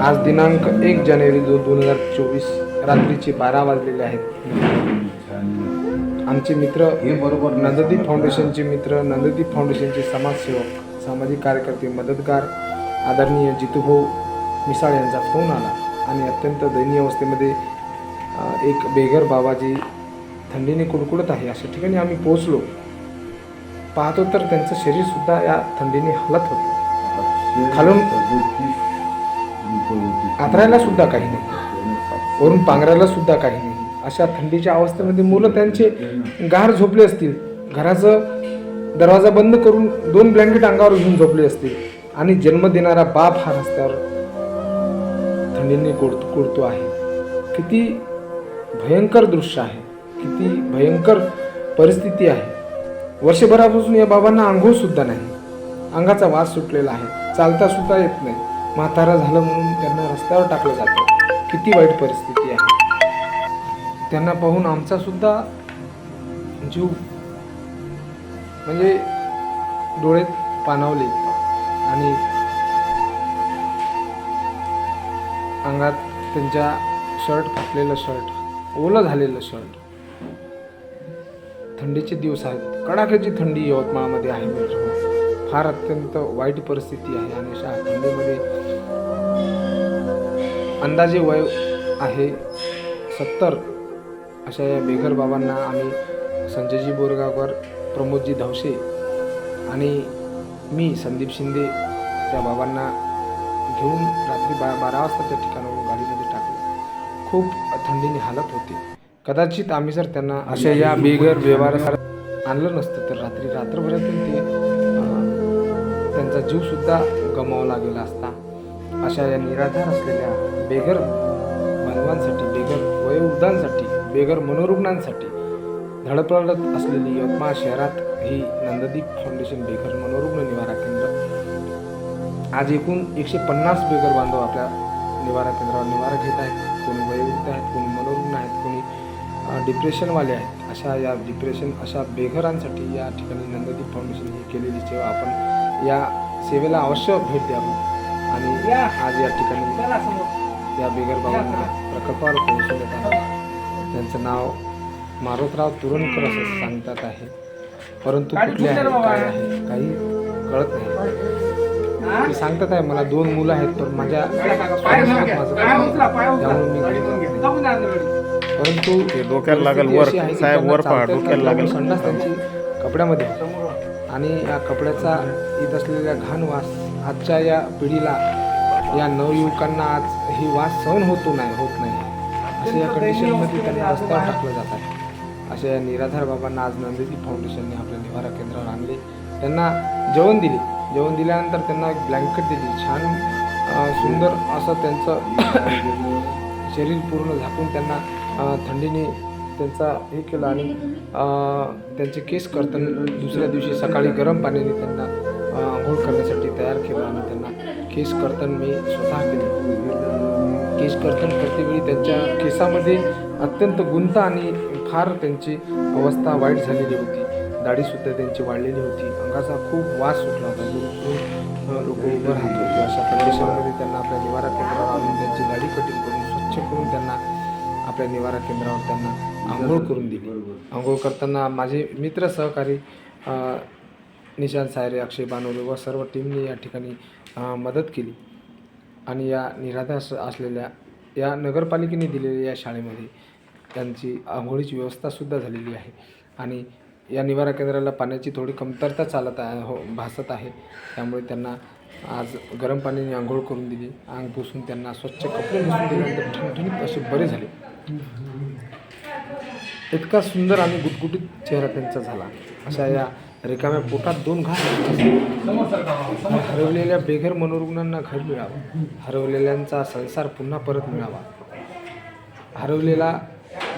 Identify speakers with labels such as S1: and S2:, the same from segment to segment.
S1: आज दिनांक एक जानेवारी दो दोन हजार चोवीस रात्रीचे बारा वाजलेले आहेत. आमचे मित्र
S2: हे बरोबर
S1: नंददीप फाउंडेशनचे मित्र नंददीप फाउंडेशनचे समाजसेवक सामाजिक कार्यकर्ते मदतगार आदरणीय जितूभाऊ मिसाळ यांचा फोन आला आणि अत्यंत दयनीय अवस्थेमध्ये एक बेघर बाबाजी थंडीने कुडकुडत आहे. अशा ठिकाणी आम्ही पोहोचलो. पाहतो तर त्यांचं शरीरसुद्धा या थंडीने हलत होतं. खालून आथरायला सुद्धा काही नाही. वरून पांघरायला सुद्धा काही नाही. अशा थंडीच्या अवस्थेमध्ये मुलं त्यांचे गार झोपले असतील. घराचं दरवाजा बंद करून दोन ब्लँकेट अंगावर घेऊन झोपले असतील. आणि जन्म देणारा बाप हा रस्त्यावर थंडीने कुड कोडतो आहे. किती भयंकर दृश्य आहे. किती भयंकर परिस्थिती आहे. वर्षभरापासून या बाबांना आंघोळ सुद्धा नाही. अंगाचा वास सुटलेला आहे. चालता सुद्धा येत नाही. म्हातारा झालं म्हणून त्यांना रस्त्यावर टाकलं जातं. किती वाईट परिस्थिती आहे. त्यांना पाहून आमचा सुद्धा जीव म्हणजे डोळे पाणावले. आणि अंगात त्यांच्या शर्ट फाटलेलं शर्ट ओलं झालेलं शर्ट. थंडीचे दिवस आहेत. कडाक्याची थंडी यवतमाळमध्ये आहे मित्रांनो. फार अत्यंत वाईट परिस्थिती आहे आणि अशा थंडीमध्ये अंदाजे वय आहे सत्तर. अशा या बेघर बाबांना आम्ही संजयजी बोरगावकर प्रमोदजी धावशे आणि मी संदीप शिंदे त्या बाबांना घेऊन रात्री बा बारा वाजता त्या ठिकाणावरून गाडीमध्ये टाकलं. खूप थंडीने हालत होती. कदाचित आम्ही जर त्यांना अशा या बेघर व्यवहारात आणलं नसतं तर रात्री रात्रभरातून ते त्यांचा जीवसुद्धा गमावला गेला असता. अशा या निराधार असलेल्या बेघर मानवांसाठी बेघर वयोवृद्धांसाठी बेघर मनोरुग्णांसाठी धडपडत असलेली यवतमाळ शहरात ही नंददीप फाउंडेशन बेघर मनोरुग्ण निवारा केंद्र. आज एकूण एकशे पन्नास बेघर बांधव आपल्या निवारा केंद्रावर निवारा घेत आहेत. कोणी वयोवृद्ध आहेत कोणी मनोरुग्ण आहेत कोणी डिप्रेशनवाले आहेत. अशा या डिप्रेशन अशा बेघरांसाठी या ठिकाणी नंददीप फाउंडेशन ही केलेली सेवा आपण या सेवेला अवश्य भेट द्यावी आणि आज या ठिकाणी या बेघर बाबांना प्रकल्पावर पोहोचवण्यात आलं त्यांचं नाव मारुतराव तुरंकर असं सांगतात आहे परंतु कुठले आहे काय आहे काही कळत नाही ते सांगतात आहे मला दोन मुलं आहेत पण माझ्या. परंतु
S3: ते डोक्याला लागेल वर.
S1: आहे
S3: साहेब वर पहा, डोक्याला. लागेल.
S1: संडास त्यांची कपड्यामध्ये. आणि या कपड्याचा येत असलेल्या घाण वास आजच्या या पिढीला या नवयुवकांना आज ही वास सहन होतो नाही होत नाही. अशा या कंडिशनमध्ये त्यांना रस्त्यावर टाकलं जात आहे. अशा या निराधार बाबांना आज नंदिनी फाउंडेशनने आपल्या निवारा केंद्रावर आणले. त्यांना जेवण दिले. जेवण दिल्यानंतर त्यांना एक ब्लँकेट दिली. छान सुंदर असं त्यांचं शरीर पूर्ण झाकून त्यांना थंडीने त्यांचा हे केलं आणि त्यांचे केस करताना दुसऱ्या दिवशी सकाळी गरम पाण्याने त्यांना अं, आंघोळ करण्यासाठी तयार केलं आणि त्यांना केस करताना मी स्वतः केले. केस कर्तन करतेवेळी त्यांच्या केसामध्ये अत्यंत गुंत आणि फार त्यांची अवस्था वाईट झालेली होती. दाढीसुद्धा त्यांची वाढलेली होती. अंगाचा खूप वास सुटला होता. लोक उभं राहत होते. अशा कंडिशनमध्ये त्यांना आपल्या निवारा केंद्रावर आणून त्यांची दाढी कटिंग करून स्वच्छ करून त्यांना आपल्या निवारा केंद्रावर त्यांना आंघोळ करून दिली. आंघोळ करताना माझे मित्र सहकारी निशांत सायरे अक्षय बानोरे व सर्व टीमने या ठिकाणी मदत केली. आणि या निराधार अस- असलेल्या या नगरपालिकेने दिलेल्या या शाळेमध्ये त्यांची आंघोळीची व्यवस्थासुद्धा झालेली आहे. आणि या निवारा केंद्राला पाण्याची थोडी कमतरता चालत आहे हो भासत आहे. त्यामुळे त्यांना आज गरम पाण्याने आंघोळ करून दिली. अंग पुसून त्यांना स्वच्छ कपडे पुसून दिल्यानंतर ठणठणीत असे बरे झाले. इतका सुंदर आणि गुटगुटीत चेहरा त्यांचा झाला. अशा या रिकाम्या पोटात दोन घास हरवलेल्या बेघर मनोरुग्णांना घर मिळावं. हरवलेल्यांचा संसार पुन्हा परत मिळावा. हरवलेला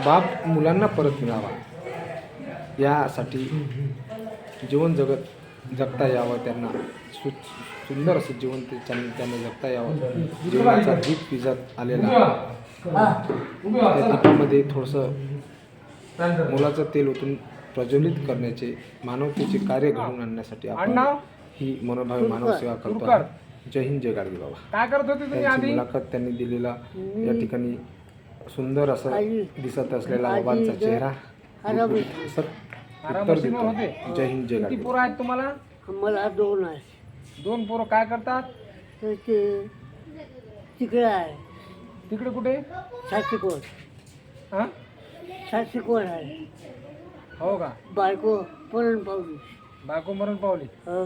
S1: बाप मुलांना परत मिळावा. यासाठी जीवन जगत जगता यावं त्यांना. सु सुंदर असं जीवन ते त्यांना जगता यावं. जीवनाचा दीप विजत आलेला. त्या दीपामध्ये थोडंसं मुलाचं तेल ओतून प्रज्वलित करण्याचे मानवतेचे कार्य घडवून आणण्यासाठी आपण ही मनोभावी मानव सेवा करतो जय हिंद जय गाडगे बाबा.
S2: काय करत होते तुम्ही
S1: त्यांची
S2: आधी?
S1: मुलाखत त्यांनी दिलेला या ठिकाणी सुंदर असं. दिसत असलेला बाबांचा चेहरा. उत्तर देतो. जय हिंद जय गाडगे.
S2: पोरं आहेत तुम्हाला?
S3: मला दोन आहे
S2: दोन पोरं काय करतात?
S3: तिकडे आहे.
S2: तिकडे कुठे?
S3: सातशेकोण
S2: हा?
S3: सातशेकोण आहे.
S2: हो का?
S3: बायको पळून पावली.
S2: बायको मरण पावली.
S3: हो.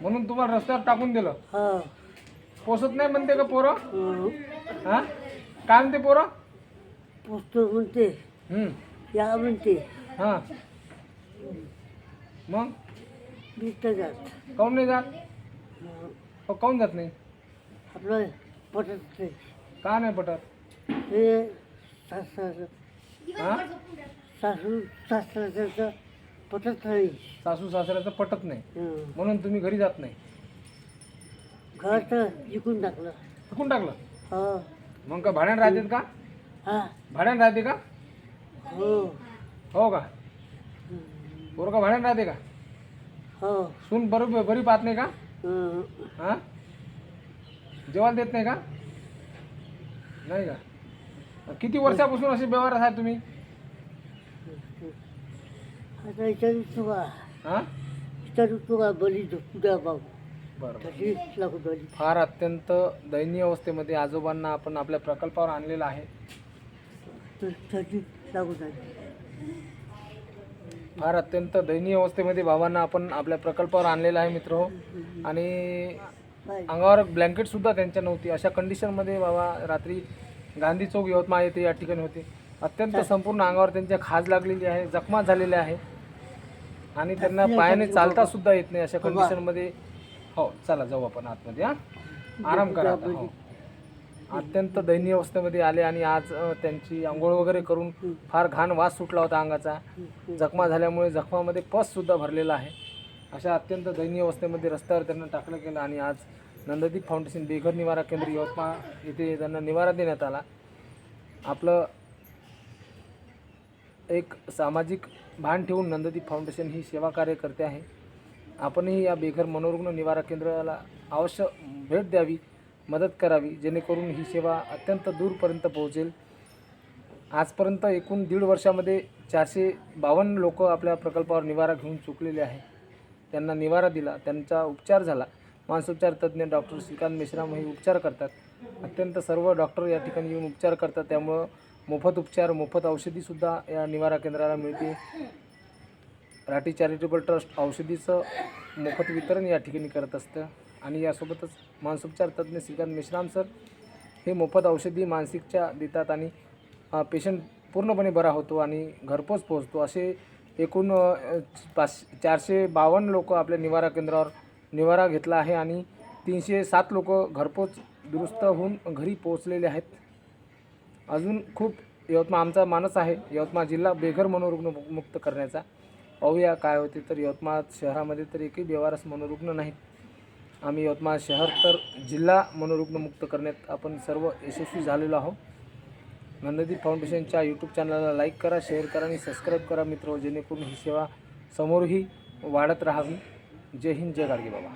S2: म्हणून तुम्हाला रस्त्यावर टाकून दिलं.
S3: हो.
S2: पोसत नाही म्हणते का पोरं?
S3: हं.
S2: हा? काय म्हणते पोरं?
S3: पुस्तक म्हणते. या म्हणते.
S2: हा. मग?
S3: बिस्त जात.
S2: काऊन नाही जात.
S3: हो,
S2: काऊन जात नाही?
S3: आपलं पटत नाही.
S2: का नाही पटत?
S3: हे
S2: हा?
S3: सासू सासऱ्याचं पटत नाही.
S2: सासू सासऱ्याचं पटत नाही.
S3: हं.
S2: म्हणून तुम्ही घरी जात नाही.
S3: घर तर जिंकून टाकलं.
S2: विकून टाकलं?
S3: हो.
S2: मग का भाड्यानं राहतात का?
S3: हा.
S2: भाड्यानं राहते का?
S3: हो.
S2: हो का. पोरं का भाड्यानं राहते का?
S3: हो.
S2: सून बरोबर बरी पाहत नाही का?
S3: हं.
S2: हा? जेवायला देत नाही का? नाही का? किती वर्षापासून असे व्यवहार आहे तुम्ही?
S3: आता विचारू तुका
S2: हा?
S3: विचारू तुका बली कुठं बाबू.
S2: बरं
S3: तशी लागू बली
S2: फार अत्यंत दयनीय अवस्थेमध्ये आजोबांना आपण आपल्या प्रकल्पावर आणलेलं आहे.
S3: तशी लागू झाली
S2: फार अत्यंत दयनीय अवस्थेमध्ये बाबांना आपण आपल्या प्रकल्पावर आणलेलं आहे मित्र हो. आणि अंगावर ब्लँकेट सुद्धा त्यांच्या नव्हती. अशा कंडिशनमध्ये बाबा रात्री गांधी चौक यवतमाळ येथे या ठिकाणी होते. अत्यंत संपूर्ण अंगावर त्यांच्या खाज लागलेली आहे जखमा झालेल्या आहे. आणि त्यांना पायाने चालता सुद्धा येत नाही अशा कंडिशनमध्ये हो चला जाऊ आपण आतमध्ये हा. आराम करा आता, हो. अत्यंत दयनीय अवस्थेमध्ये आले आणि आज अ, त्यांची आंघोळ वगैरे करून फार घाण वास सुटला होता अंगाचा. जखमा झाल्यामुळे जखमामध्ये पस सुद्धा भरलेला आहे. अशा अत्यंत दयनीय अवस्थेमध्ये रस्त्यावर त्यांना टाकलं गेलं आणि आज नंददीप फाउंडेशन बेघर निवारा केंद्र यवतमाळ येथे त्यांना निवारा देण्यात आला. आपलं एक सामाजिक भान ठेवून नंददीप फाउंडेशन ही सेवा कार्य करते आहे. आपणही या बेघर मनोरुग्ण निवारा केंद्राला अवश्य भेट द्यावी मदत करावी जेणेकरून ही सेवा अत्यंत दूरपर्यंत पोहोचेल. आजपर्यंत एकूण दीड वर्षामध्ये चारशे बावन्न लोक आपल्या प्रकल्पावर निवारा घेऊन चुकलेले आहे त्यांना निवारा दिला त्यांचा उपचार झाला. मानसोपचार तज्ज्ञ डॉक्टर श्रीकांत मेश्राम हे उपचार करतात. अत्यंत सर्व डॉक्टर या ठिकाणी येऊन उपचार करतात. त्यामुळं मोफत उपचार मोफत औषधीसुद्धा या निवारा केंद्राला मिळते. राठी चॅरिटेबल ट्रस्ट औषधीचं मोफत वितरण या ठिकाणी करत असतं. आणि यासोबतच मानसोपचार तज्ज्ञ श्रीकांत मेश्राम सर हे मोफत औषधी मानसिकच्या देतात आणि पेशंट पूर्णपणे बरा होतो आणि घरपोच पोहोचतो. असे एकूण पाच चारशे बावन्न लोक आपल्या निवारा केंद्रावर निवारा घेतला आहे आणि तीनशे सात लोक घरपोच दुरुस्त होऊन घरी पोहोचलेले आहेत. अजून खूप यवतमाळ आमचा मानस आहे यवतमाळ जिल्हा बेघर मनोरुग्ण मुक्त करण्याचा. पाहूया काय होते तर यवतमाळ शहरामध्ये तर एकही बेवारस मनोरुग्ण नाहीत आम्ही यवतमाळ शहर तर जिल्हा मनोरुग्ण मुक्त करण्यात आपण सर्व यशस्वी झालेलो आहोत. नंददीप फाउंडेशनच्या यूट्यूब चॅनलला लाईक करा शेअर करा आणि सबस्क्राईब करा मित्र. जेणेकरून ही सेवा समोरही वाढत राहावी. जय हिंद जय गाडगे बाबा.